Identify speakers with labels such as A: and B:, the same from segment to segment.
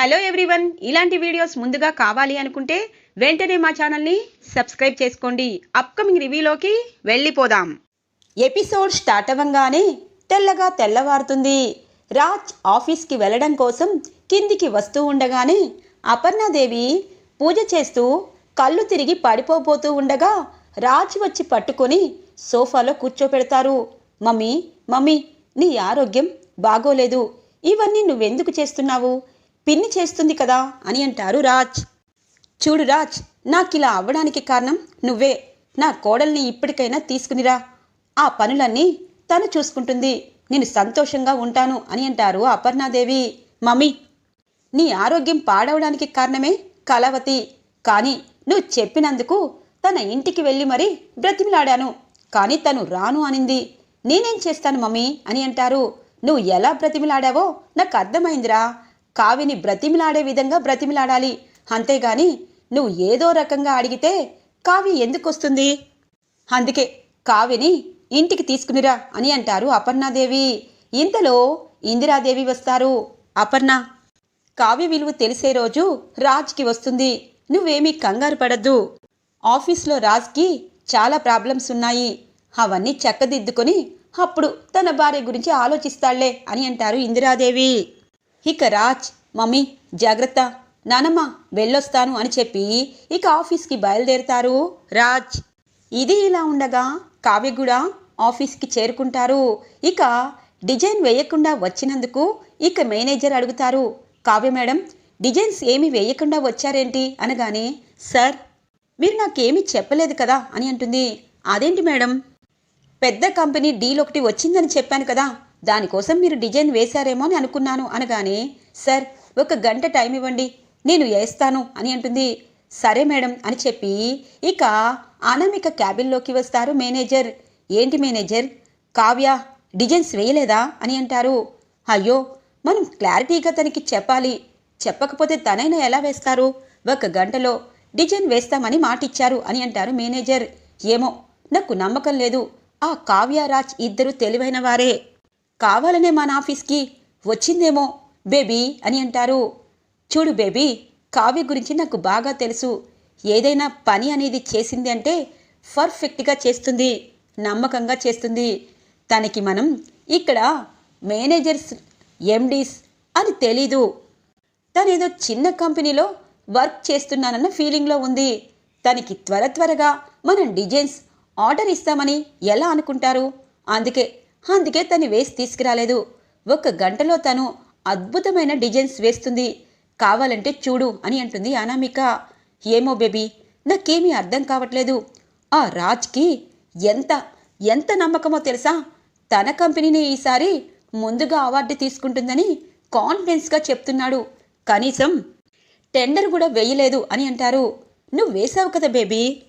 A: Hello everyone ఇలాంటి videos ముందుగా కావాలి అనుకుంటే వెంటనే మా ఛానల్ని సబ్స్క్రైబ్ చేసుకోండి. అప్కమింగ్ రివ్యూలోకి వెళ్ళిపోదాం. ఎపిసోడ్ స్టార్ట్ అవ్వంగానే తెల్లగా తెల్లవారుతుంది. రాజ్ ఆఫీస్కి వెళ్ళడం కోసం కిందికి వస్తూ ఉండగానే అపర్ణాదేవి పూజ చేస్తూ కళ్ళు తిరిగి పడిపోబోతూ ఉండగా రాజ్ వచ్చి పట్టుకొని సోఫాలో కూర్చోపెడతారు. మమ్మీ మమ్మీ నీ ఆరోగ్యం బాగోలేదు. ఇవన్నీ నువ్వెందుకు చేస్తున్నావు? పిన్ని చేస్తుంది కదా అని అంటారు రాజ్. చూడు రాజ్ నాకిలా అవ్వడానికి కారణం నువ్వే. నా కోడల్ని ఇప్పటికైనా తీసుకునిరా. ఆ పనులన్నీ తను చూసుకుంటుంది. నేను సంతోషంగా ఉంటాను అని అంటారు అపర్ణాదేవి. మమ్మీ నీ ఆరోగ్యం పాడవడానికి కారణమే కళావతి. కానీ నువ్వు చెప్పినందుకు తన ఇంటికి వెళ్ళి మరీ బ్రతిమిలాడాను. కానీ తను రాను అనింది. నేనేం చేస్తాను మమ్మీ అని అంటారు. నువ్వు ఎలా బ్రతిమిలాడావో నాకు అర్థమైందిరా. కావిని బ్రతిమిలాడే విధంగా బ్రతిమిలాడాలి. అంతేగాని నువ్వు ఏదో రకంగా అడిగితే కావి ఎందుకొస్తుంది? అందుకే కావిని ఇంటికి తీసుకునిరా అని అంటారు అపర్ణాదేవి. ఇంతలో ఇందిరాదేవి వస్తారు. అపర్ణ కావ్య విలువ తెలిసే రోజు రాజ్కి వస్తుంది. నువ్వేమీ కంగారు పడద్దు. ఆఫీస్లో రాజ్కి చాలా ప్రాబ్లమ్స్ ఉన్నాయి. అవన్నీ చక్కదిద్దుకొని అప్పుడు తన భార్య గురించి ఆలోచిస్తాళ్ళే అని అంటారు ఇందిరాదేవి. ఇక రాజ్ మమ్మీ జాగ్రత్త. నానమ్మ వెళ్ళొస్తాను అని చెప్పి ఇక ఆఫీస్కి బయలుదేరుతారు రాజ్. ఇది ఇలా ఉండగా కావ్య కూడా ఆఫీస్కి చేరుకుంటారు. ఇక డిజైన్ వేయకుండా వచ్చినందుకు ఇక మేనేజర్ అడుగుతారు కావ్య మేడం డిజైన్స్ ఏమి వేయకుండా వచ్చారేంటి? అనగానే సార్ మీరు నాకేమీ చెప్పలేదు కదా అని అంటుంది. అదేంటి మేడం? పెద్ద కంపెనీ డీల్ ఒకటి వచ్చిందని చెప్పాను కదా దానికోసం మీరు డిజైన్ వేశారేమో అని అనుకున్నాను అనగానే సార్ ఒక గంట టైం ఇవ్వండి నేను వేస్తాను అని అంటుంది. సరే మేడం అని చెప్పి ఇక అనామిక క్యాబిన్లోకి వస్తారు మేనేజర్. ఏంటి మేనేజర్? కావ్య డిజైన్స్ వేయలేదా? అని అంటారు. అయ్యో మనం క్లారిటీగా తనకి చెప్పాలి. చెప్పకపోతే తనైనా ఎలా వేస్తారు? ఒక గంటలో డిజైన్ వేస్తామని మాటిచ్చారు అని అంటారు మేనేజర్. ఏమో నాకు నమ్మకం లేదు. ఆ కావ్యరాజ్ ఇద్దరు తెలివైన వారే. కావాలనే మన ఆఫీస్కి వచ్చిందేమో బేబీ అని అంటారు. చూడు బేబీ కావ్య గురించి నాకు బాగా తెలుసు. ఏదైనా పని అనేది చేసింది అంటే పర్ఫెక్ట్గా చేస్తుంది నమ్మకంగా చేస్తుంది. తనకి మనం ఇక్కడ మేనేజర్స్ ఎండీస్ అని తెలీదు. తనేదో చిన్న కంపెనీలో వర్క్ చేస్తున్నానన్న ఫీలింగ్లో ఉంది. తనకి త్వర త్వరగా మనం డిజైన్స్ ఆర్డర్ ఇస్తామని ఎలా అనుకుంటారు? అందుకే అందుకే తను వేసి తీసుకురాలేదు. ఒక గంటలో తను అద్భుతమైన డిజైన్స్ వేస్తుంది. కావాలంటే చూడు అని అంటుంది అనామిక. ఏమో బేబీ నాకేమీ అర్థం కావట్లేదు. ఆ రాజ్కి ఎంత ఎంత నమ్మకమో తెలుసా? తన కంపెనీని ఈసారి ముందుగా అవార్డు తీసుకుంటుందని కాన్ఫిడెన్స్గా చెప్తున్నాడు. కనీసం టెండర్ కూడా వేయలేదు అని అంటారు. నువ్వు వేసావు కదా బేబీ.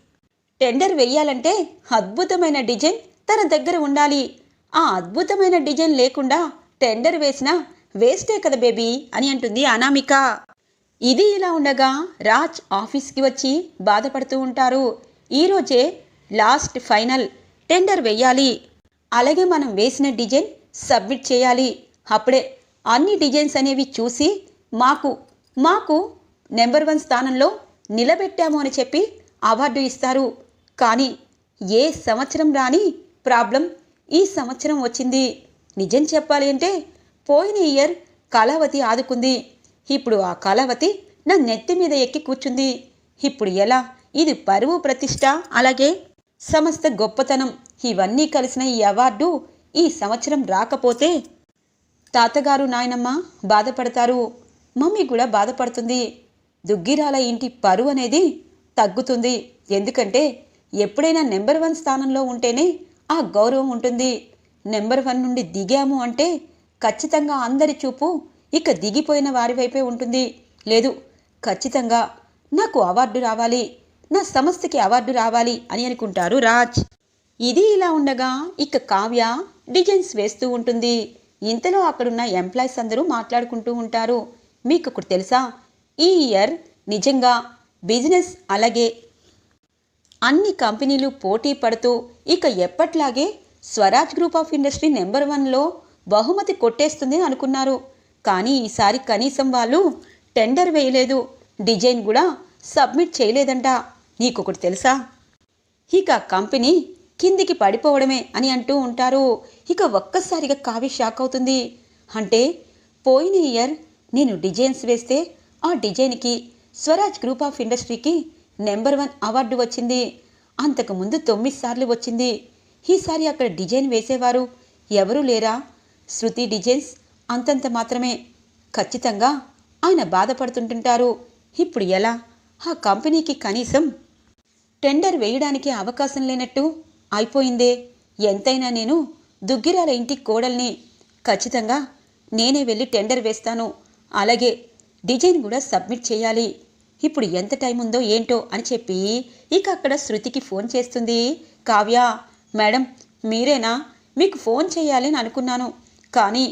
A: టెండర్ వేయాలంటే అద్భుతమైన డిజైన్ తన దగ్గర ఉండాలి. ఆ అద్భుతమైన డిజైన్ లేకుండా టెండర్ వేసినా వేస్టే కదా బేబీ అని అంటుంది అనామిక. ఇది ఇలా ఉండగా రాజ్ ఆఫీస్కి వచ్చి బాధపడుతూ ఉంటారు. ఈరోజే లాస్ట్ ఫైనల్ టెండర్ వేయాలి. అలాగే మనం వేసిన డిజైన్ సబ్మిట్ చేయాలి. అప్పుడే అన్ని డిజైన్స్ అనేవి చూసి మాకు మాకు నెంబర్ వన్ స్థానంలో నిలబెట్టాము అని చెప్పి అవార్డు ఇస్తారు. కానీ ఏ సంవత్సరం రాని ప్రాబ్లం ఈ సంవత్సరం వచ్చింది. నిజం చెప్పాలి అంటే పోయిన ఇయర్ కళావతి ఆదుకుంది. ఇప్పుడు ఆ కళావతి నా నెత్తి మీద ఎక్కి కూర్చుంది. ఇప్పుడు ఎలా? ఇది పరువు ప్రతిష్ట. అలాగే సమస్త గొప్పతనం. ఇవన్నీ కలిసిన ఈ అవార్డు ఈ సంవత్సరం రాకపోతే తాతగారు నాయనమ్మ బాధపడతారు. మమ్మీ కూడా బాధపడుతుంది. దుగ్గిరాల ఇంటి పరువు అనేది తగ్గుతుంది. ఎందుకంటే ఎప్పుడైనా నెంబర్ వన్ స్థానంలో ఉంటేనే ఆ గౌరవం ఉంటుంది. నెంబర్ వన్ నుండి దిగాము అంటే ఖచ్చితంగా అందరి చూపు ఇక దిగిపోయిన వారి వైపే ఉంటుంది. లేదు ఖచ్చితంగా నాకు అవార్డు రావాలి నా సంస్థకి అవార్డు రావాలి అని అనుకుంటారు రాజ్. ఇది ఇలా ఉండగా ఇక కావ్య డిజైన్స్ వేస్తూ ఉంటుంది. ఇంతలో అక్కడున్న ఎంప్లాయీస్ అందరూ మాట్లాడుకుంటూ ఉంటారు. మీకు ఒకటి తెలుసా? ఈ ఇయర్ నిజంగా బిజినెస్ అలాగే అన్ని కంపెనీలు పోటీ పడుతూ ఇక ఎప్పట్లాగే Swaraj group of industry number వన్లో బహుమతి కొట్టేస్తుంది అనుకున్నారు. కానీ ఈసారి కనీసం వాళ్ళు టెండర్ వేయలేదు. డిజైన్ కూడా సబ్మిట్ చేయలేదంట. నీకొకటి తెలుసా? ఇక కంపెనీ కిందికి పడిపోవడమే అని అంటూ ఉంటారు. ఇక ఒక్కసారిగా కావి షాక్ అవుతుంది. అంటే పోయిన ఇయర్ నేను డిజైన్స్ వేస్తే ఆ డిజైన్కి స్వరాజ్ గ్రూప్ ఆఫ్ ఇండస్ట్రీకి నెంబర్ వన్ అవార్డు వచ్చింది. అంతకుముందు తొమ్మిది సార్లు వచ్చింది. ఈసారి అక్కడ డిజైన్ వేసేవారు ఎవరూ లేరా? శృతి డిజైన్స్ అంతంత మాత్రమే. ఖచ్చితంగా ఆయన బాధపడుతుంటుంటారు. ఇప్పుడు ఎలా? ఆ కంపెనీకి కనీసం టెండర్ వేయడానికి అవకాశం లేనట్టు అయిపోయిందే. ఎంతైనా నేను దుగ్గిరాల ఇంటి కోడల్ని. ఖచ్చితంగా నేనే వెళ్ళి టెండర్ వేస్తాను. అలాగే డిజైన్ కూడా సబ్మిట్ చేయాలి. ఇప్పుడు ఎంత టైం ఉందో ఏంటో అని చెప్పి ఇక అక్కడ శృతికి ఫోన్ చేస్తుంది. కావ్య మేడం మీరేనా? మీకు ఫోన్ చేయాలని అనుకున్నాను. కానీ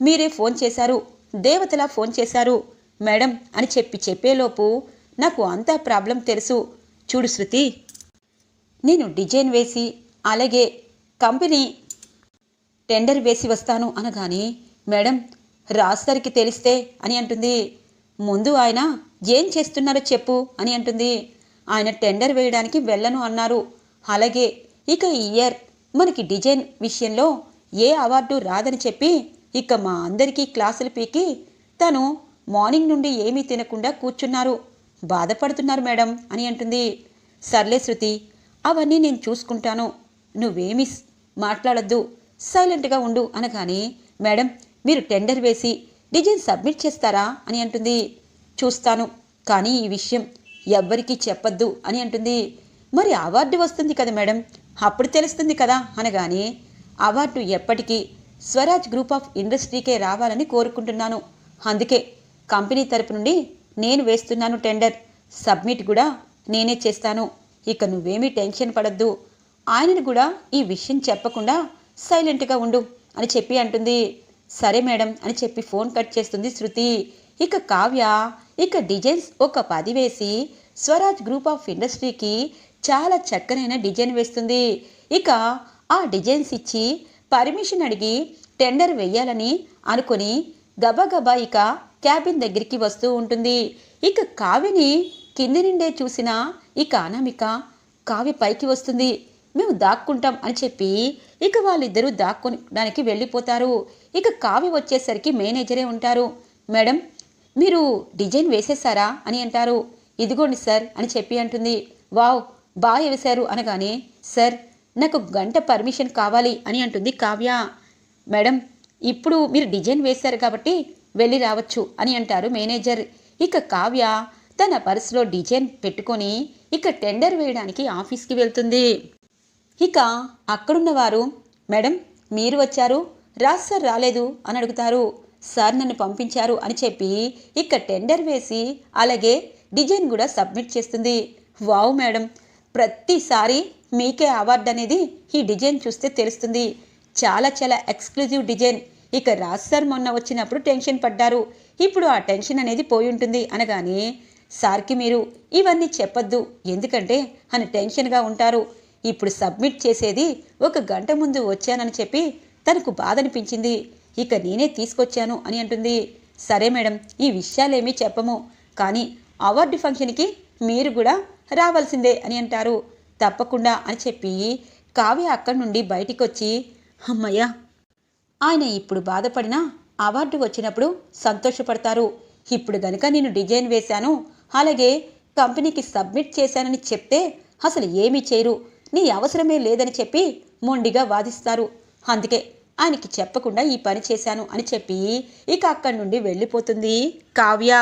A: మీరే ఫోన్ చేశారు. దేవతలా ఫోన్ చేశారు. మేడం అని చెప్పి చెప్పేలోపు నాకు అంతా ప్రాబ్లం తెలుసు. చూడు శృతి నేను డిజైన్ వేసి అలాగే కంపెనీ టెండర్ వేసి వస్తాను అనగాని మేడం రాజుగారికి తెలిస్తే అని అంటుంది. ముందు ఆయన ఏం చేస్తున్నారో చెప్పు అని అంటుంది. ఆయన టెండర్ వేయడానికి వెళ్ళను అన్నారు. అలాగే ఇక ఈ ఇయర్ మనకి డిజైన్ విషయంలో ఏ అవార్డు రాదని చెప్పి ఇక మా అందరికీ క్లాసులు పీకి తను మార్నింగ్ నుండి ఏమీ తినకుండా కూర్చున్నారు. బాధపడుతున్నారు మేడం అని అంటుంది. సర్లే శృతి అవన్నీ నేను చూసుకుంటాను. నువ్వేమీ మాట్లాడద్దు మాట్లాడొద్దు. సైలెంట్గా ఉండు అనగానే మేడం మీరు టెండర్ వేసి డిజైన్ సబ్మిట్ చేస్తారా అని అంటుంది. చూస్తాను. కానీ ఈ విషయం ఎవ్వరికీ చెప్పొద్దు అని అంటుంది. మరి అవార్డు వస్తుంది కదా మేడం? అప్పుడు తెలుస్తుంది కదా అనగానే అవార్డు ఎప్పటికీ స్వరాజ్ గ్రూప్ ఆఫ్ ఇండస్ట్రీకే రావాలని కోరుకుంటున్నాను. అందుకే కంపెనీ తరపు నుండి నేను వేస్తున్నాను టెండర్. సబ్మిట్ కూడా నేనే చేస్తాను. ఇక నువ్వేమీ టెన్షన్ పడద్దు. ఆయనను కూడా ఈ విషయం చెప్పకుండా సైలెంట్గా ఉండు అని చెప్పి అంటుంది. సరే మేడం అని చెప్పి ఫోన్ కట్ చేస్తుంది శృతి. ఇక కావ్య ఇక డిజైన్స్ ఒక పది వేసి స్వరాజ్ గ్రూప్ ఆఫ్ ఇండస్ట్రీకి చాలా చక్కనైన డిజైన్ వేస్తుంది. ఇక ఆ డిజైన్స్ ఇచ్చి పర్మిషన్ అడిగి టెండర్ వెయ్యాలని అనుకొని గబగబా ఇక క్యాబిన్ దగ్గరికి వస్తూ ఉంటుంది. ఇక కావ్యని కింది నుండే చూసిన ఇక అనామిక కావ్య పైకి వస్తుంది. మేము దాక్కుంటాం అని చెప్పి ఇక వాళ్ళిద్దరూ దాక్కోడానికి వెళ్ళిపోతారు. ఇక కావ్య వచ్చేసరికి మేనేజరే ఉంటారు. మేడం మీరు డిజైన్ వేసేసారా అని అంటారు. ఇదిగోండి సార్ అని చెప్పి అంటుంది. వావ్ బాగా వేశారు అనగానే సార్ నాకు గంట పర్మిషన్ కావాలి అని అంటుంది కావ్య. మేడం ఇప్పుడు మీరు డిజైన్ వేశారు కాబట్టి వెళ్ళి రావచ్చు అని అంటారు మేనేజర్. ఇక కావ్య తన పర్సులో డిజైన్ పెట్టుకొని ఇక టెండర్ వేయడానికి ఆఫీస్కి వెళ్తుంది. ఇక అక్కడున్న వారు మేడం మీరు వచ్చారు? రాజ్ సార్ రాలేదు? అని అడుగుతారు. సార్ నన్ను పంపించారు అని చెప్పి ఇక టెండర్ వేసి అలాగే డిజైన్ కూడా సబ్మిట్ చేస్తుంది. వావ్ మేడం ప్రతిసారి మీకే అవార్డు అనేది ఈ డిజైన్ చూస్తే తెలుస్తుంది. చాలా చాలా ఎక్స్క్లూజివ్ డిజైన్. ఇక రాజ్ సార్ మొన్న వచ్చినప్పుడు టెన్షన్ పడ్డారు. ఇప్పుడు ఆ టెన్షన్ అనేది పోయి ఉంటుంది అనగానే సార్కి మీరు ఇవన్నీ చెప్పొద్దు. ఎందుకంటే అని టెన్షన్గా ఉంటారు. ఇప్పుడు సబ్మిట్ చేసేది ఒక గంట ముందు వచ్చానని చెప్పి తనకు బాధ అనిపించింది ఇక నేనే తీసుకొచ్చాను అని అంటుంది. సరే మేడం ఈ విషయాలేమీ చెప్పము. కానీ అవార్డు ఫంక్షన్కి మీరు కూడా రావాల్సిందే అని అంటారు. తప్పకుండా అని చెప్పి కావ్య అక్కడి నుండి బయటికి వచ్చి అమ్మయ్య! ఆయన ఇప్పుడు బాధపడినా అవార్డు వచ్చినప్పుడు సంతోషపడతారు. ఇప్పుడు గనుక నేను డిజైన్ వేశాను అలాగే కంపెనీకి సబ్మిట్ చేశానని చెప్తే అసలు ఏమీ చేయరు. నీ అవసరమే లేదని చెప్పి మొండిగా వాదిస్తారు. అందుకే ఆయనకి చెప్పకుండా ఈ పని చేశాను అని చెప్పి ఇక అక్కడి నుండి వెళ్ళిపోతుంది కావ్య.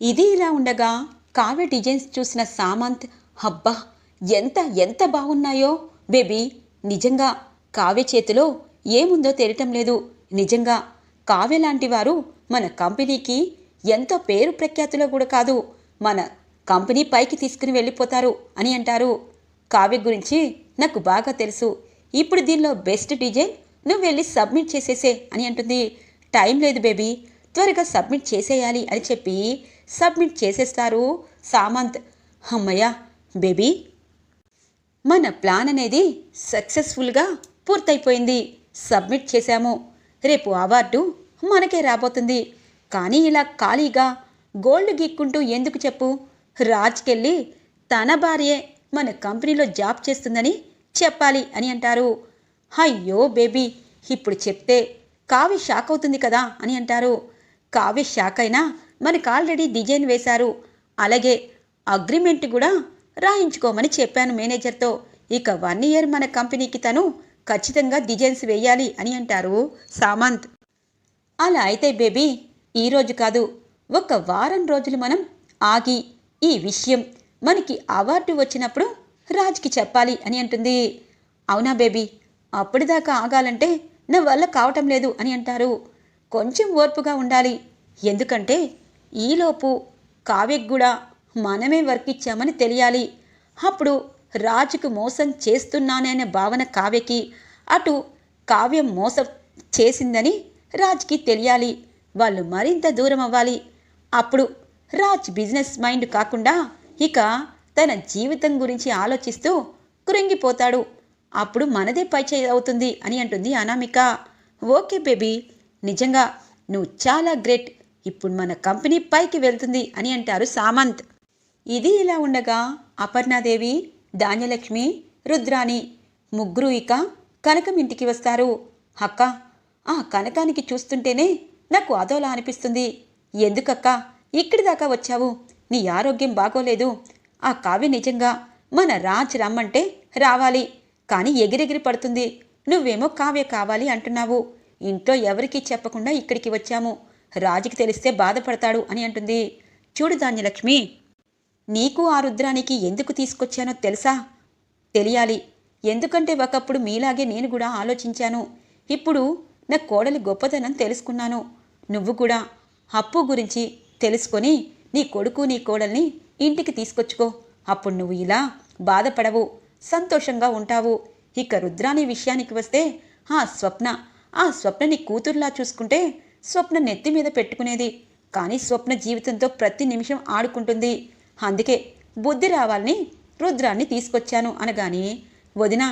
A: ఇది ఇలా ఉండగా కావ్య డిజైన్స్ చూసిన సామంత్ హబ్బా ఎంత ఎంత బాగున్నాయో బేబీ! నిజంగా కావ్య చేతిలో ఏముందో తెలియటం లేదు. నిజంగా కావ్య లాంటి వారు మన కంపెనీకి ఎంతో పేరు ప్రఖ్యాతిలో కూడా కాదు. మన కంపెనీ పైకి తీసుకుని వెళ్ళిపోతారు అని అంటారు. కావ్య గురించి నాకు బాగా తెలుసు. ఇప్పుడు దీనిలో బెస్ట్ డిజైన్ నువ్వు వెళ్ళి సబ్మిట్ చేసేసే అని అంటుంది. టైం లేదు బేబీ త్వరగా సబ్మిట్ చేసేయాలి అని చెప్పి సబ్మిట్ చేసేస్తారు సామంత్. అమ్మయ్య బేబీ మన ప్లాన్ అనేది సక్సెస్ఫుల్గా పూర్తయిపోయింది. సబ్మిట్ చేశాము. రేపు అవార్డు మనకే రాబోతుంది. కానీ ఇలా ఖాళీగా గోల్డ్ గీక్కుంటూ ఎందుకు చెప్పు? రాజ్కెళ్ళి తన భార్యే మన కంపెనీలో జాబ్ చేస్తుందని చెప్పాలి అని అంటారు. అయ్యో బేబీ ఇప్పుడు చెప్తే కావ్య షాక్ అవుతుంది కదా అని అంటారు. కావ్య షాక్ అయినా మనకు ఆల్రెడీ డిజైన్ వేశారు. అలాగే అగ్రిమెంట్ కూడా రాయించుకోమని చెప్పాను మేనేజర్తో. ఇక వన్ ఇయర్ మన కంపెనీకి తను ఖచ్చితంగా డిజైన్స్ వేయాలి అని అంటారు సామంత్. అలా అయితే బేబీ ఈరోజు కాదు ఒక వారం రోజులు మనం ఆగి ఈ విషయం మనకి అవార్డు వచ్చినప్పుడు రాజ్కి చెప్పాలి అని అంటుంది. అవునా బేబీ? అప్పటిదాకా ఆగాలంటే నా వల్ల కావటం లేదు అని అంటారు. కొంచెం ఓర్పుగా ఉండాలి. ఎందుకంటే ఈలోపు కావ్యకు కూడా మనమే వర్క్ ఇచ్చామని తెలియాలి. అప్పుడు రాజుకు మోసం చేస్తున్నాననే భావన కావ్యకి అటు కావ్యం మోసం చేసిందని రాజ్కి తెలియాలి. వాళ్ళు మరింత దూరం అవ్వాలి అప్పుడు రాజ్ బిజినెస్ మైండ్ కాకుండా ఇక తన జీవితం గురించి ఆలోచిస్తూ కృంగిపోతాడు. అప్పుడు మనదే పై చేయి అవుతుంది అని అంటుంది అనామిక. ఓకే బేబీ నిజంగా నువ్వు చాలా గ్రేట్. ఇప్పుడు మన కంపెనీ పైకి వెళ్తుంది అని అంటారు సామంత్. ఇది ఇలా ఉండగా అపర్ణాదేవి ధాన్యలక్ష్మి రుద్రాణి ముగ్గురు ఇక కనకం ఇంటికి వస్తారు. అక్క ఆ కనకానికి చూస్తుంటేనే నాకు అదోలా అనిపిస్తుంది. ఎందుకక్క ఇక్కడి దాకా వచ్చావు? నీ ఆరోగ్యం బాగోలేదు. ఆ కావ్య నిజంగా మన రాజ్ రమ్మంటే రావాలి. కానీ ఎగిరెగిరి పడుతుంది. నువ్వేమో కావ్య కావాలి అంటున్నావు. ఇంట్లో ఎవరికీ చెప్పకుండా ఇక్కడికి వచ్చాము. రాజుకి తెలిస్తే బాధపడతాడు అని అంటుంది. చూడు ధాన్యలక్ష్మి నీకు ఆ రుద్రానికి ఎందుకు తీసుకొచ్చానో తెలుసా? తెలియాలి. ఎందుకంటే ఒకప్పుడు మీలాగే నేను కూడా ఆలోచించాను. ఇప్పుడు నా కోడలి గొప్పతనం తెలుసుకున్నాను. నువ్వు కూడా అప్పు గురించి తెలుసుకొని నీ కొడుకు నీ కోడల్ని ఇంటికి తీసుకొచ్చుకో. అప్పుడు నువ్వు ఇలా బాధపడవు. సంతోషంగా ఉంటావు. ఇక రుద్రాని విషయానికి వస్తే ఆ స్వప్న ఆ స్వప్నని కూతుర్లా చూసుకుంటే స్వప్న నెత్తి మీద పెట్టుకునేది. కానీ స్వప్న జీవితంతో ప్రతి నిమిషం ఆడుకుంటుంది. అందుకే బుద్ధి రావాలని రుద్రాన్ని తీసుకొచ్చాను అనగాని వదిన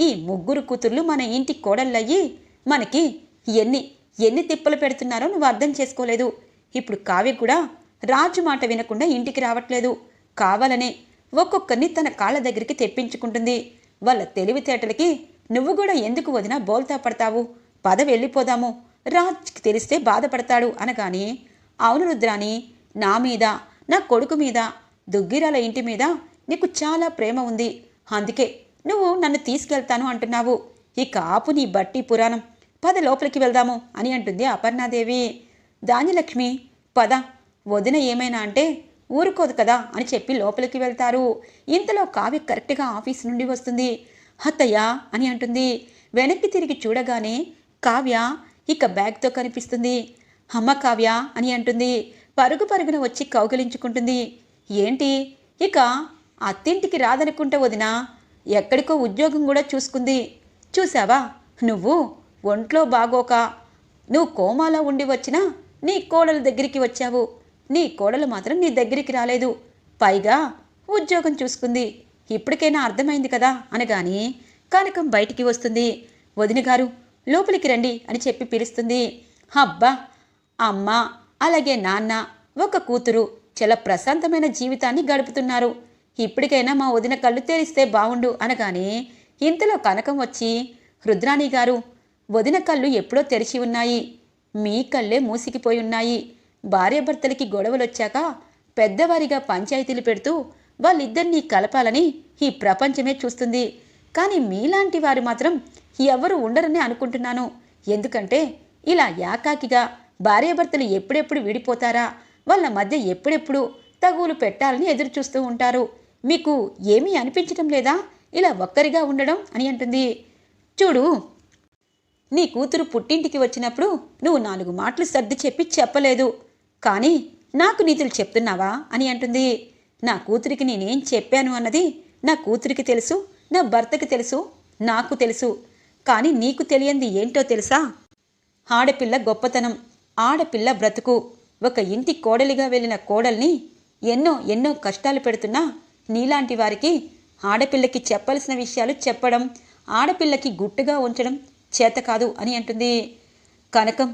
A: ఈ ముగ్గురు కూతుర్లు మన ఇంటి కోడళ్ళయ్యి మనకి ఎన్ని ఎన్ని తిప్పలు పెడుతున్నారో నువ్వు అర్థం చేసుకోలేదు. ఇప్పుడు కావ్య కూడా రాజు మాట వినకుండా ఇంటికి రావట్లేదు. కావాలనే ఒక్కొక్కరిని తన కాళ్ళ దగ్గరికి తెప్పించుకుంటుంది. వాళ్ళ తెలివితేటలకి నువ్వు కూడా ఎందుకు వదినా బోల్తా పడతావు? పద వెళ్ళిపోదాము. రాజ్కి తెలిస్తే బాధపడతాడు అనగాని అవును రుద్రాని నా మీద నా కొడుకు మీద దుగ్గిరాల ఇంటి మీద నీకు చాలా ప్రేమ ఉంది. అందుకే నువ్వు నన్ను తీసుకెళ్తాను అంటున్నావు. ఇక ఆపు నీ బట్టి పురాణం. పద లోపలికి వెళ్దాము అని అంటుంది అపర్ణాదేవి. ధాన్యలక్ష్మి పద. వదిన ఏమైనా అంటే ఊరుకోదు కదా అని చెప్పి లోపలికి వెళ్తారు. ఇంతలో కావ్య కరెక్ట్గా ఆఫీస్ నుండి వస్తుంది. అత్తయ్య అని అంటుంది. వెనక్కి తిరిగి చూడగానే కావ్య ఇక బ్యాగ్తో కనిపిస్తుంది. అమ్మ కావ్య అని అంటుంది. పరుగు పరుగున వచ్చి కౌగిలించుకుంటుంది. ఏంటి? ఇక అత్తింటికి రాదనుకుంటే వదినా ఎక్కడికో ఉద్యోగం కూడా చూసుకుంది. చూసావా నువ్వు ఒంట్లో బాగోక నువ్వు కోమాలో ఉండి వచ్చినా నీ కోడల దగ్గరికి వచ్చావు. నీ కోడలు మాత్రం నీ దగ్గరికి రాలేదు. పైగా ఉద్యోగం చూసుకుంది. ఇప్పటికైనా అర్థమైంది కదా అనగాని కనకం బయటికి వస్తుంది. వదిన గారు లోపలికి రండి అని చెప్పి పిలుస్తుంది. అబ్బా! అమ్మ అలాగే నాన్న ఒక కూతురు చాలా ప్రశాంతమైన జీవితాన్ని గడుపుతున్నారు. ఇప్పటికైనా మా వదిన కళ్ళు తెరిస్తే బావుండు అనగానే ఇంతలో కనకం వచ్చి రుద్రాణి గారు వదిన కళ్ళు ఎప్పుడో తెరిచి ఉన్నాయి. మీ కళ్ళే మూసికిపోయి ఉన్నాయి. భార్యాభర్తలకి గొడవలొచ్చాక పెద్దవారిగా పంచాయతీలు పెడుతూ వాళ్ళిద్దరినీ కలపాలని ఈ ప్రపంచమే చూస్తుంది. కానీ మీలాంటి వారు మాత్రం ఎవరు ఉండరని అనుకుంటున్నాను. ఎందుకంటే ఇలా యాకాకిగా భార్యాభర్తలు ఎప్పుడెప్పుడు విడిపోతారా? వాళ్ళ మధ్య ఎప్పుడెప్పుడు తగులు పెట్టాలని ఎదురు చూస్తూ ఉంటారు. మీకు ఏమీ అనిపించటం లేదా? ఇలా ఒక్కరిగా ఉండడం అని అంటుంది. చూడు నీ కూతురు పుట్టింటికి వచ్చినప్పుడు నువ్వు నాలుగు మాటలు సర్ది చెప్పి చెప్పలేదు. కానీ నాకు నీతులు చెప్తున్నావా అని అంటుంది. నా కూతురికి నేనేం చెప్పాను అన్నది నా కూతురికి తెలుసు నా భర్తకి తెలుసు నాకు తెలుసు. కానీ నీకు తెలియంది ఏంటో తెలుసా? ఆడపిల్ల గొప్పతనం ఆడపిల్ల బ్రతుకు. ఒక ఇంటి కోడలిగా వెళ్ళిన కోడల్ని ఎన్నో ఎన్నో కష్టాలు పెడుతున్నా నీలాంటి వారికి ఆడపిల్లకి చెప్పాల్సిన విషయాలు చెప్పడం ఆడపిల్లకి గుట్టుగా ఉంచడం చేత కాదు అని అంటుంది. కనకం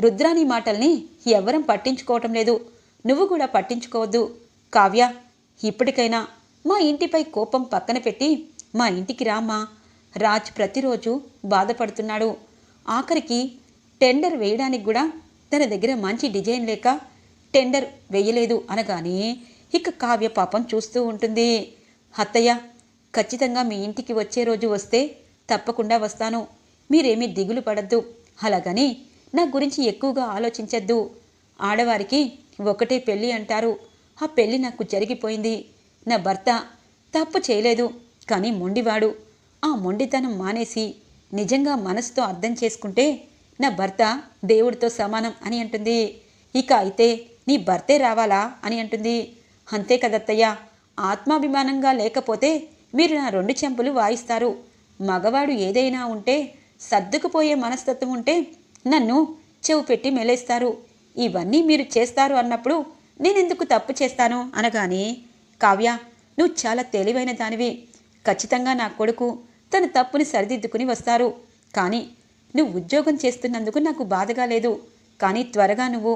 A: రుద్రాని మాటల్ని ఎవ్వరం పట్టించుకోవటం లేదు. నువ్వు కూడా పట్టించుకోవద్దు. కావ్య ఇప్పటికైనా మా ఇంటిపై కోపం పక్కన పెట్టి మా ఇంటికి రామ్మా. రాజ్ ప్రతిరోజు బాధపడుతున్నాడు. ఆఖరికి టెండర్ వేయడానికి కూడా తన దగ్గర మంచి డిజైన్ లేక టెండర్ వేయలేదు అనగానే ఇక కావ్య పాపం చూస్తూ ఉంటుంది. అత్తయ్య ఖచ్చితంగా మీ ఇంటికి వచ్చే రోజు వస్తే తప్పకుండా వస్తాను. మీరేమీ దిగులు పడద్దు. అలాగని నా గురించి ఎక్కువగా ఆలోచించద్దు. ఆడవారికి ఒకటే పెళ్ళి అంటారు. ఆ పెళ్ళి నాకు జరిగిపోయింది. నా భర్త తప్పు చేయలేదు కానీ మొండివాడు. ఆ మొండితనం మానేసి నిజంగా మనసుతో అర్థం చేసుకుంటే నా భర్త దేవుడితో సమానం అని అంటుంది. ఇక అయితే నీ భర్తే రావాలా అని అంటుంది. అంతే కదత్తయ్య ఆత్మాభిమానంగా లేకపోతే మీరు నా రెండు చెంపులు వాయిస్తారు. మగవాడు ఏదైనా ఉంటే సర్దుకుపోయే మనస్తత్వం ఉంటే నన్ను చెవు పెట్టి మెలేస్తారు. ఇవన్నీ మీరు చేస్తారు అన్నప్పుడు నేనెందుకు తప్పు చేస్తాను? అనగానే కావ్య నువ్వు చాలా తెలివైన దానివి. ఖచ్చితంగా నా కొడుకు తన తప్పుని సరిదిద్దుకుని వస్తారు. కానీ నువ్వు ఉద్యోగం చేస్తున్నందుకు నాకు బాధగా లేదు. కానీ త్వరగా నువ్వు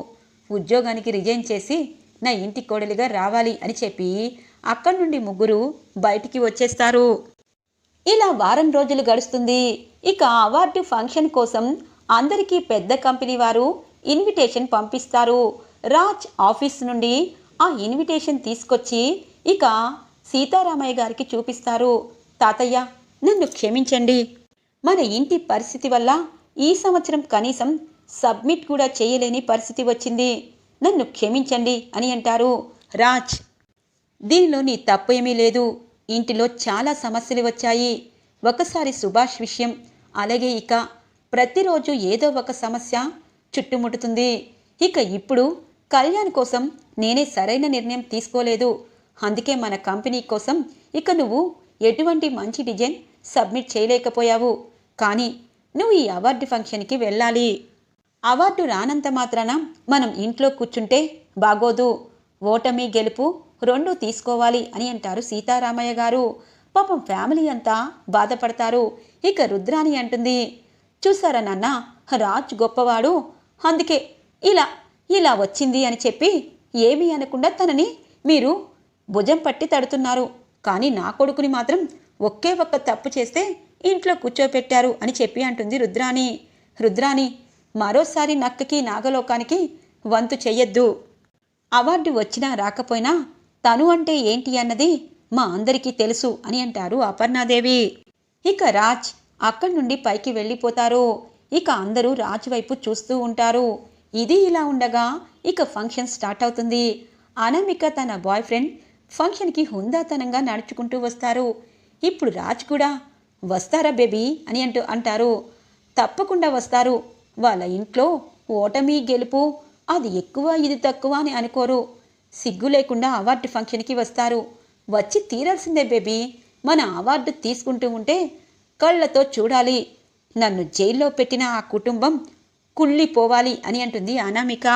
A: ఉద్యోగానికి రిజైన్ చేసి నా ఇంటి కోడలిగా రావాలి అని చెప్పి అక్కడి నుండి ముగ్గురు బయటికి వచ్చేస్తారు. ఇలా వారం రోజులు గడుస్తుంది. ఇక అవార్డు ఫంక్షన్ కోసం అందరికీ పెద్ద కంపెనీ వారు ఇన్విటేషన్ పంపిస్తారు. రాజ్ ఆఫీస్ నుండి ఆ ఇన్విటేషన్ తీసుకొచ్చి ఇక సీతారామయ్య గారికి చూపిస్తారు. తాతయ్య నన్ను క్షమించండి. మన ఇంటి పరిస్థితి వల్ల ఈ సంవత్సరం కనీసం సబ్మిట్ కూడా చేయలేని పరిస్థితి వచ్చింది. నన్ను క్షమించండి అని అంటారు రాజ్. దీనిలో నీ తప్పు ఏమీ లేదు. ఇంటిలో చాలా సమస్యలు వచ్చాయి. ఒకసారి సుభాష్ విషయం అలాగే ఇక ప్రతిరోజు ఏదో ఒక సమస్య చుట్టుముట్టుతుంది. ఇక ఇప్పుడు కళ్యాణ్ కోసం నేనే సరైన నిర్ణయం తీసుకోలేదు. అందుకే మన కంపెనీ కోసం ఇక నువ్వు ఎటువంటి మంచి డిజైన్ సబ్మిట్ చేయలేకపోయావు. కానీ నువ్వు ఈ అవార్డు ఫంక్షన్కి వెళ్ళాలి. అవార్డు రానంత మాత్రాన మనం ఇంట్లో కూర్చుంటే బాగోదు. ఓటమి గెలుపు రెండూ తీసుకోవాలి అని అంటారు సీతారామయ్య గారు. పాపం ఫ్యామిలీ అంతా బాధపడతారు. ఇక రుద్రాని అంటుంది చూసారా నాన్న? రాజ్ గొప్పవాడు. అందుకే ఇలా ఇలా వచ్చింది అని చెప్పి ఏమీ అనకుండా తనని మీరు భుజం పట్టి తడుతున్నారు. కానీ నా కొడుకుని మాత్రం ఒకే ఒక్క తప్పు చేస్తే ఇంట్లో కూర్చోపెట్టారు అని చెప్పి అంటుంది రుద్రాణి. రుద్రాణి మరోసారి నక్కకి నాగలోకానికి వంతు చెయ్యొద్దు. అవార్డు వచ్చినా రాకపోయినా తను అంటే ఏంటి అన్నది మా అందరికీ తెలుసు అని అంటారు అపర్ణాదేవి. ఇక రాజ్ అక్కడి నుండి పైకి వెళ్ళిపోతారు. ఇక అందరూ రాజు వైపు చూస్తూ ఉంటారు. ఇది ఇలా ఉండగా ఇక ఫంక్షన్ స్టార్ట్ అవుతుంది. అనామిక తన బాయ్ ఫ్రెండ్ ఫంక్షన్కి హుందాతనంగా నడుచుకుంటూ వస్తారు. ఇప్పుడు రాజ్ కూడా వస్తారా బేబీ? అని అంటూ అంటారు. తప్పకుండా వస్తారు. వాళ్ళ ఇంట్లో ఓటమి గెలుపు అది ఎక్కువ ఇది తక్కువ అని అనుకోరు. సిగ్గు లేకుండా అవార్డు ఫంక్షన్కి వస్తారు. వచ్చి తీరాల్సిందే బేబీ. మన అవార్డు తీసుకుంటూ ఉంటే కళ్ళతో చూడాలి. నన్ను జైల్లో పెట్టిన ఆ కుటుంబం కుళ్ళిపోవాలి అని అంటుంది అనామిక.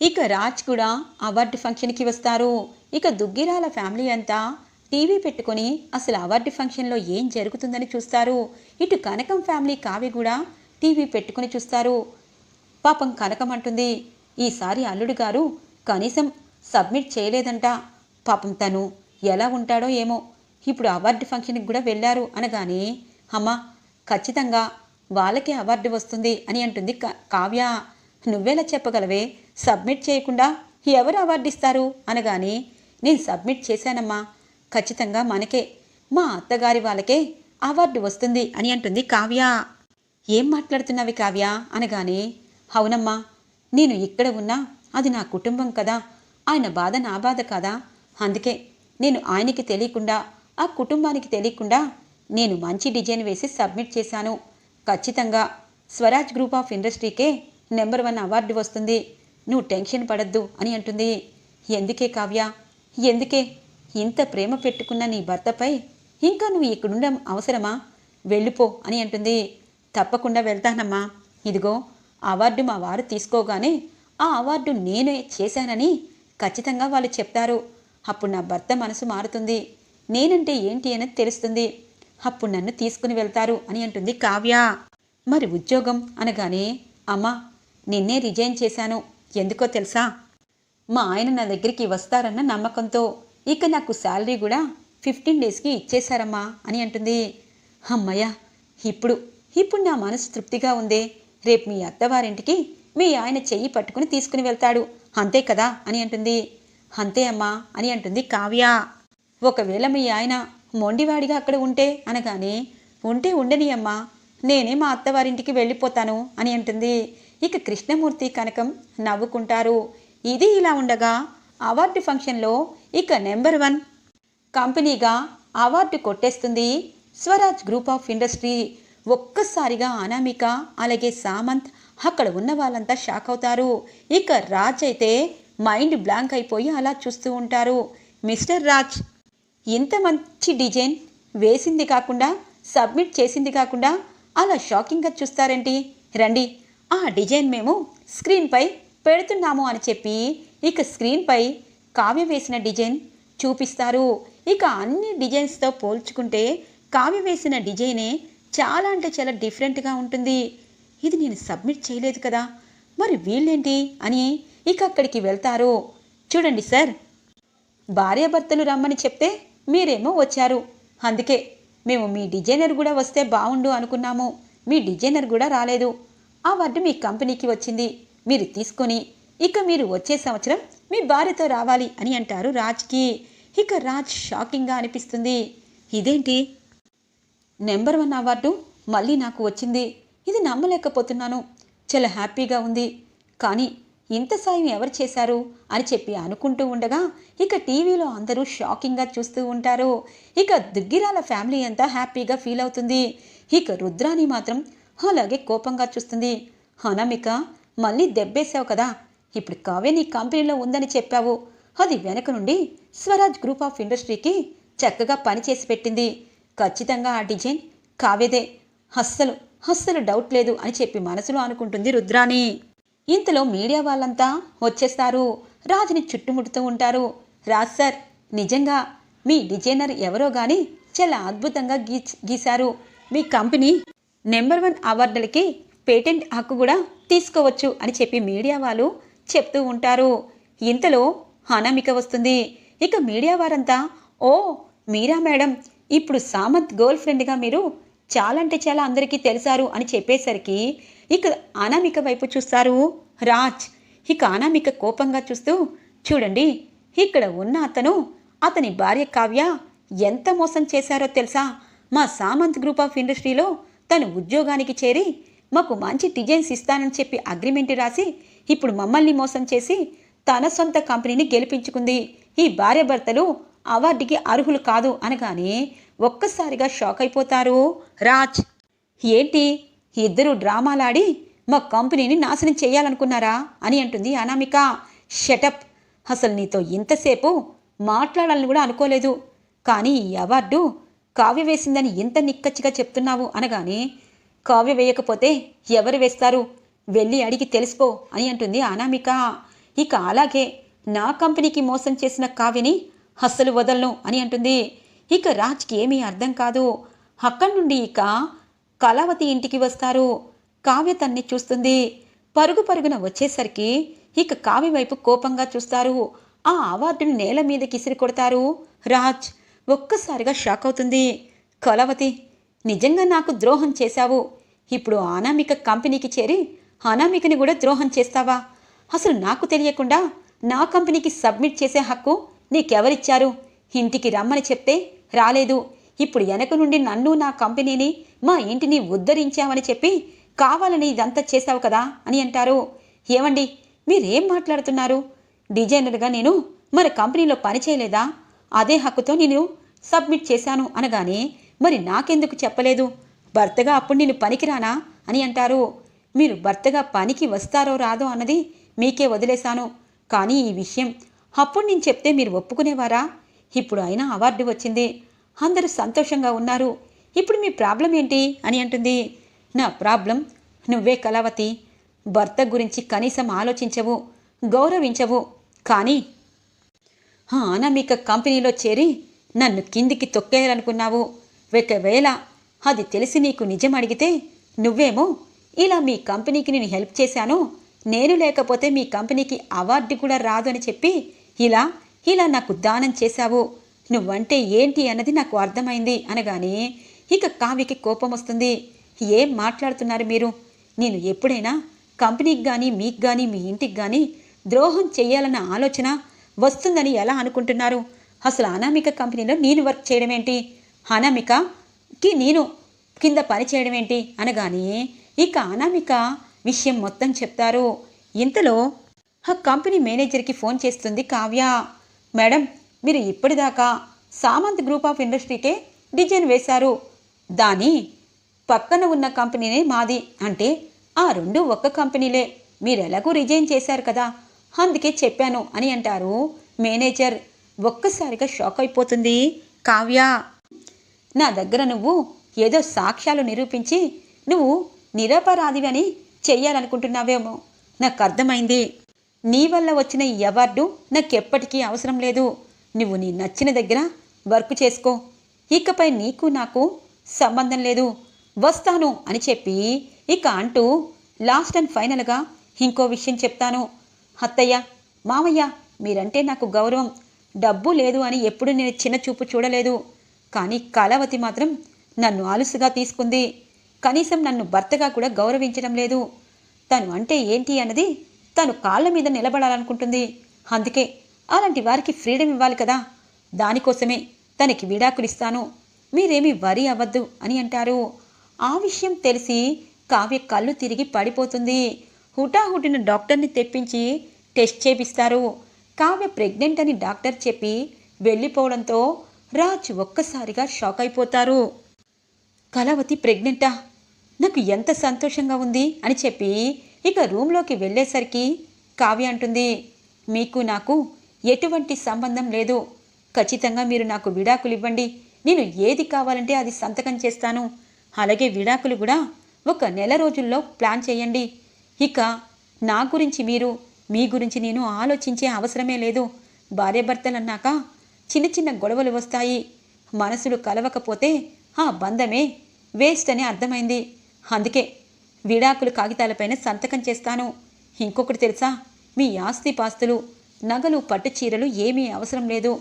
A: ఇక రాజ్ కూడా అవార్డు ఫంక్షన్కి వస్తారు. ఇక దుగ్గిరాల ఫ్యామిలీ అంతా టీవీ పెట్టుకొని అసలు అవార్డు ఫంక్షన్లో ఏం జరుగుతుందని చూస్తారు. ఇటు కనకం ఫ్యామిలీ కావి కూడా టీవీ పెట్టుకుని చూస్తారు. పాపం కనకం అంటుంది ఈసారి అల్లుడు గారు కనీసం సబ్మిట్ చేయలేదంట. పాపం తను ఎలా ఉంటాడో ఏమో. ఇప్పుడు అవార్డు ఫంక్షన్కి కూడా వెళ్ళారు అనగానే అమ్మా ఖచ్చితంగా వాళ్ళకే అవార్డు వస్తుంది అని అంటుంది కావ్య. నువ్వేలా చెప్పగలవే? సబ్మిట్ చేయకుండా ఎవరు అవార్డు ఇస్తారు అనగానే నేను సబ్మిట్ చేశానమ్మా. ఖచ్చితంగా మనకే మా అత్తగారి వాళ్ళకే అవార్డు వస్తుంది అని అంటుంది కావ్య. ఏం మాట్లాడుతున్నావి కావ్య? అనగానే అవునమ్మా నేను ఇక్కడ ఉన్నా అది నా కుటుంబం కదా. ఆయన బాధ నా బాధ కదా? అందుకే నేను ఆయనకి తెలియకుండా ఆ కుటుంబానికి తెలియకుండా నేను మంచి డిజైన్ వేసి సబ్మిట్ చేశాను. ఖచ్చితంగా. స్వరాజ్ గ్రూప్ ఆఫ్ ఇండస్ట్రీకే నెంబర్ వన్ అవార్డు వస్తుంది. నువ్వు టెన్షన్ పడద్దు అని అంటుంది. ఎందుకే కావ్య? ఎందుకే? ఇంత ప్రేమ పెట్టుకున్న నీ భర్తపై ఇంకా నువ్వు ఇక్కడుండడం అవసరమా? వెళ్ళిపో అని అంటుంది. తప్పకుండా వెళ్తానమ్మా. ఇదిగో అవార్డు మా వారు తీసుకోగానే ఆ అవార్డు నేనే చేశానని ఖచ్చితంగా వాళ్ళు చెప్తారు. అప్పుడు నా భర్త మనసు మారుతుంది. నేనంటే ఏంటి అనేది తెలుస్తుంది. అప్పుడు నన్ను తీసుకుని వెళ్తారు అని అంటుంది కావ్య. మరి ఉద్యోగం? అనగానే అమ్మా నిన్నే రిజైన్ చేశాను. ఎందుకో తెలుసా? మా ఆయన నా దగ్గరికి వస్తారన్న నమ్మకంతో. ఇక నాకు శాలరీ కూడా ఫిఫ్టీన్ డేస్కి ఇచ్చేశారమ్మా అని అంటుంది. అమ్మయ్య ఇప్పుడు ఇప్పుడు నా మనసు తృప్తిగా ఉందే. రేపు మీ అత్తవారింటికి మీ ఆయన చెయ్యి పట్టుకుని తీసుకుని వెళ్తాడు. అంతే కదా? అని అంటుంది. అంతే అమ్మా అని అంటుంది కావ్య. ఒకవేళ మీ ఆయన మొండివాడిగా అక్కడ ఉంటే అనగానే ఉంటే ఉండని అమ్మా నేనే మా అత్తవారింటికి వెళ్ళిపోతాను అని అంటుంది. ఇక కృష్ణమూర్తి కనకం నవ్వుకుంటారు. ఇది ఇలా ఉండగా అవార్డు ఫంక్షన్లో ఇక నెంబర్ వన్ కంపెనీగా అవార్డు కొట్టేస్తుంది స్వరాజ్ గ్రూప్ ఆఫ్ ఇండస్ట్రీ. ఒక్కసారిగా అనామిక అలాగే సామంత్ అక్కడ ఉన్న వాళ్ళంతా షాక్ అవుతారు. ఇక రాజ్ అయితే మైండ్ బ్లాంక్ అయిపోయి అలా చూస్తూ ఉంటారు. మిస్టర్ రాజ్ ఇంత మంచి డిజైన్ వేసింది కాకుండా సబ్మిట్ చేసింది కాకుండా అలా షాకింగ్గా చూస్తారేంటి? రండి ఆ డిజైన్ మేము స్క్రీన్పై పెడుతున్నాము అని చెప్పి ఇక స్క్రీన్పై కావ్య వేసిన డిజైన్ చూపిస్తారు. ఇక అన్ని డిజైన్స్తో పోల్చుకుంటే కావ్య వేసిన డిజైనే చాలా అంటే చాలా డిఫరెంట్గా ఉంటుంది. ఇది నేను సబ్మిట్ చేయలేదు కదా మరి వీళ్ళేంటి అని ఇక అక్కడికి వెళ్తారు. చూడండి సార్ భార్యాభర్తలు రమ్మని చెప్తే మీరేమో వచ్చారు. అందుకే మేము మీ డిజైనర్ కూడా వస్తే బాగుండు అనుకున్నాము. మీ డిజైనర్ కూడా రాలేదు. ఆ అవార్డు మీ కంపెనీకి వచ్చింది. మీరు తీసుకొని ఇక మీరు వచ్చే సంవత్సరం మీ భార్యతో రావాలి అని అంటారు రాజ్కి. ఇక రాజ్ షాకింగ్గా అనిపిస్తుంది. ఇదేంటి? నెంబర్ వన్ అవార్డు మళ్ళీ నాకు వచ్చింది. ఇది నమ్మలేకపోతున్నాను. చాలా హ్యాపీగా ఉంది. కానీ ఇంత సాయం ఎవరు చేశారు అని చెప్పి అనుకుంటూ ఉండగా ఇక టీవీలో అందరూ షాకింగ్గా చూస్తూ ఉంటారు. ఇక దుగ్గిరాల ఫ్యామిలీ అంతా హ్యాపీగా ఫీల్ అవుతుంది. ఇక రుద్రాని మాత్రం అలాగే కోపంగా చూస్తుంది. అనామిక మళ్ళీ దెబ్బేశావు కదా. ఇప్పుడు కావే నీ కంపెనీలో ఉందని చెప్పావు. అది వెనక నుండి స్వరాజ్ గ్రూప్ ఆఫ్ ఇండస్ట్రీకి చక్కగా పనిచేసి పెట్టింది. ఖచ్చితంగా ఆ డిజైన్ కావేదే అస్సలు అస్సలు డౌట్ లేదు అని చెప్పి మనసులో అనుకుంటుంది రుద్రాని ఇంతలో మీడియా వాళ్ళంతా వచ్చేస్తారు. రాజుని చుట్టుముడుతూ ఉంటారు. రాజ్ సార్ నిజంగా మీ డిజైనర్ ఎవరో కానీ చాలా అద్భుతంగా గీ గీశారు. మీ కంపెనీ నెంబర్ వన్ అవార్డులకి పేటెంట్ హక్కు కూడా తీసుకోవచ్చు అని చెప్పి మీడియా వాళ్ళు చెప్తూ ఉంటారు. ఇంతలో అనామిక వస్తుంది. ఇక మీడియా వారంతా ఓ మీరా మేడం ఇప్పుడు సామంత్ గర్ల్ ఫ్రెండ్గా మీరు చాలా అంటే చాలా అందరికీ తెలిసారు అని చెప్పేసరికి ఇక అనామిక వైపు చూస్తారు రాజ్. ఇక అనామిక కోపంగా చూస్తూ చూడండి ఇక్కడ ఉన్న అతను అతని భార్య కావ్య ఎంత మోసం చేశారో తెలుసా? మా సామంత్ గ్రూప్ ఆఫ్ ఇండస్ట్రీలో తను ఉద్యోగానికి చేరి మాకు మంచి డిజైన్స్ ఇస్తానని చెప్పి అగ్రిమెంట్ రాసి ఇప్పుడు మమ్మల్ని మోసం చేసి తన సొంత కంపెనీని గెలిపించుకుంది. ఈ భార్యాభర్తలు అవార్డుకి అర్హులు కాదు అనగానే ఒక్కసారిగా షాక్ అయిపోతారు రాజ్. ఏంటి? ఇద్దరు డ్రామాలాడి మా కంపెనీని నాశనం చేయాలనుకున్నారా? అని అంటుంది అనామిక. షటప్ అసలు నీతో ఇంతసేపు మాట్లాడాలని కూడా అనుకోలేదు. కానీ ఈ అవార్డు కావ్య వేసిందని ఎంత నిక్కచ్చిగా చెప్తున్నావు అనగానే కావ్య వేయకపోతే ఎవరు వేస్తారు? వెళ్ళి అడిగి తెలుసుకో అని అంటుంది అనామిక. ఇక అలాగే నా కంపెనీకి మోసం చేసిన కావ్యని అస్సలు వదలను అని అంటుంది. ఇక రాజ్కి ఏమీ అర్థం కాదు. అక్కడి నుండి ఇక కళావతి ఇంటికి వస్తారు. కావ్య తన్ని చూస్తుంది. పరుగు పరుగున వచ్చేసరికి ఇక కావ్య వైపు కోపంగా చూస్తారు. ఆ అవార్డుని నేల మీదకి ఇసిరి కొడతారు. రాజ్ ఒక్కసారిగా షాక్ అవుతుంది. కళావతి నిజంగా నాకు ద్రోహం చేశావు. ఇప్పుడు అనామిక కంపెనీకి చేరి అనామికని కూడా ద్రోహం చేస్తావా? అసలు నాకు తెలియకుండా నా కంపెనీకి సబ్మిట్ చేసే హక్కు నీకెవరిచ్చారు? ఇంటికి రమ్మని చెప్తే రాలేదు. ఇప్పుడు వెనక నుండి నన్ను నా కంపెనీని మా ఇంటిని ఉద్ధరించామని చెప్పి కావాలని ఇదంతా చేశావు కదా అని అంటారు. ఏమండి మీరేం మాట్లాడుతున్నారు? డిజైనర్గా నేను మన కంపెనీలో పని చేయలేదా? అదే హక్కుతో నేను సబ్మిట్ చేశాను అనగానే మరి నాకెందుకు చెప్పలేదు? భర్తగా అప్పుడు నేను పనికిరానా అని అంటారు. మీరు భర్తగా పనికి వస్తారో రాదో అన్నది మీకే వదిలేశాను. కానీ ఈ విషయం అప్పుడు నేను చెప్తే మీరు ఒప్పుకునేవారా? ఇప్పుడు అయినా అవార్డు వచ్చింది. అందరూ సంతోషంగా ఉన్నారు. ఇప్పుడు మీ ప్రాబ్లం ఏంటి? అని అంటుంది. నా ప్రాబ్లం నువ్వే కళావతి. భర్త గురించి కనీసం ఆలోచించవు గౌరవించవు. కానీ ఆ అనామిక కంపెనీలో చేరి నన్ను కిందికి తొక్కేయాలనుకున్నావు. ఒకవేళ అది తెలిసి నీకు నిజం అడిగితే నువ్వేమో ఇలా మీ కంపెనీకి నేను హెల్ప్ చేశాను. నేను లేకపోతే మీ కంపెనీకి అవార్డు కూడా రాదు అని చెప్పి ఇలా ఇలా నాకు దానం చేశావు. నువ్వంటే ఏంటి అన్నది నాకు అర్థమైంది అనగానే ఇక కావ్యకి కోపం వస్తుంది. ఏం మాట్లాడుతున్నారు మీరు? నేను ఎప్పుడైనా కంపెనీకి కానీ మీకు కానీ మీ ఇంటికి కానీ ద్రోహం చేయాలన్న ఆలోచన వస్తుందని ఎలా అనుకుంటున్నారు? అసలు అనామిక కంపెనీలో నేను వర్క్ చేయడం ఏంటి? అనామికకి నేను కింద పని చేయడం ఏంటి? అనగానే ఇక అనామిక విషయం మొత్తం చెప్తారు. ఇంతలో ఆ కంపెనీ మేనేజర్కి ఫోన్ చేస్తుంది కావ్య. మేడం మీరు ఇప్పటిదాకా సామంత్ గ్రూప్ ఆఫ్ ఇండస్ట్రీకే డిజైన్ వేశారు. దాని పక్కన ఉన్న కంపెనీనే మాది అంటే ఆ రెండు ఒక్క కంపెనీలే. మీరు రిజైన్ చేశారు కదా? అందుకే చెప్పాను అని అంటారు మేనేజర్. ఒక్కసారిగా షాక్ అయిపోతుంది. కావ్య నా దగ్గర నువ్వు ఏదో సాక్ష్యాలు నిరూపించి నువ్వు నిరపరాధివి అని చెయ్యాలనుకుంటున్నావేమో. నాకు అర్థమైంది నీ వల్ల వచ్చిన ఈ అవార్డు నాకెప్పటికీ అవసరం లేదు. నువ్వు నీ నచ్చిన దగ్గర వర్క్ చేసుకో. ఇకపై నీకు నాకు సంబంధం లేదు. వస్తాను అని చెప్పి ఇక అంటూ లాస్ట్ అండ్ ఫైనల్గా ఇంకో విషయం చెప్తాను. అత్తయ్య మామయ్య మీరంటే నాకు గౌరవం. డబ్బు లేదు అని ఎప్పుడు నేను చిన్న చూపు చూడలేదు. కానీ కళావతి మాత్రం నన్ను ఆలుసుగా తీసుకుంది. కనీసం నన్ను భర్తగా కూడా గౌరవించడం లేదు. తను అంటే ఏంటి అన్నది తను కాళ్ళ మీద నిలబడాలనుకుంటుంది. అందుకే అలాంటి వారికి ఫ్రీడమ్ ఇవ్వాలి కదా. దానికోసమే తనకి విడాకులు ఇస్తాను. మీరేమి వరి అవ్వద్దు అని అంటారు. ఆ విషయం తెలిసి కావ్య కళ్ళు తిరిగి పడిపోతుంది. హుటాహుటిన డాక్టర్ని తెప్పించి టెస్ట్ చేపిస్తారు. కావ్య ప్రెగ్నెంట్ అని డాక్టర్ చెప్పి వెళ్ళిపోవడంతో రాజ్ ఒక్కసారిగా షాక్ అయిపోతారు. కళావతి ప్రెగ్నెంటా? నాకు ఎంత సంతోషంగా ఉంది అని చెప్పి ఇక రూమ్లోకి వెళ్ళేసరికి కావ్య అంటుంది. మీకు నాకు ఎటువంటి సంబంధం లేదు. ఖచ్చితంగా మీరు నాకు విడాకులు ఇవ్వండి నేను ఏది కావాలంటే అది సంతకం చేస్తాను. అలాగే విడాకులు కూడా ఒక నెల రోజుల్లో ప్లాన్ చేయండి. ఇక నా గురించి మీరు మీ గురించి నేను ఆలోచించే అవసరమే లేదు. భార్యాభర్తలు అన్నాక చిన్న చిన్న గొడవలు వస్తాయి. మనసులు కలవకపోతే ఆ బంధమే వేస్ట్ అని అర్థమైంది. అందుకే విడాకులు కాగితాలపైన సంతకం చేస్తాను. ఇంకొకటి తెలుసా? మీ ఆస్తి పాస్తులు నగలు పట్టు చీరలు ఏమీ అవసరం లేదు.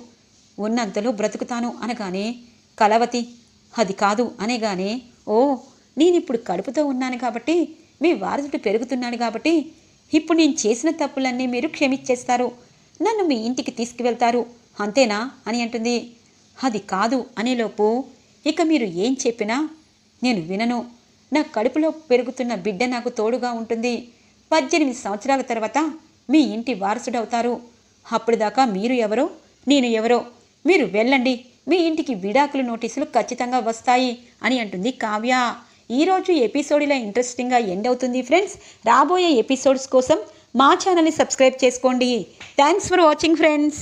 A: ఉన్నంతలో బ్రతుకుతాను అనగానే కలవతి అది కాదు అనేగానే ఓ నేనిప్పుడు కడుపుతో ఉన్నాను కాబట్టి మీ వారసుడు పెరుగుతున్నాడు కాబట్టి ఇప్పుడు నేను చేసిన తప్పులన్నీ మీరు క్షమించేస్తారు. నన్ను మీ ఇంటికి తీసుకువెళ్తారు. అంతేనా? అని అంటుంది. అది కాదు అనేలోపు ఇక మీరు ఏం చెప్పినా నేను వినను. నా కడుపులో పెరుగుతున్న బిడ్డ నాకు తోడుగా ఉంటుంది. పద్దెనిమిది సంవత్సరాల తర్వాత మీ ఇంటి వారసుడవుతారు. అప్పటిదాకా మీరు ఎవరో నేను ఎవరో మీరు వెళ్ళండి. మీ ఇంటికి విడాకులు నోటీసులు ఖచ్చితంగా వస్తాయి అని అంటుంది కావ్య. ఈరోజు ఎపిసోడ్ ఇలా ఇంట్రెస్టింగ్గా ఎండ్ అవుతుంది ఫ్రెండ్స్. రాబోయే ఎపిసోడ్స్ కోసం మా ఛానల్ని సబ్స్క్రైబ్ చేసుకోండి. Thanks for watching friends.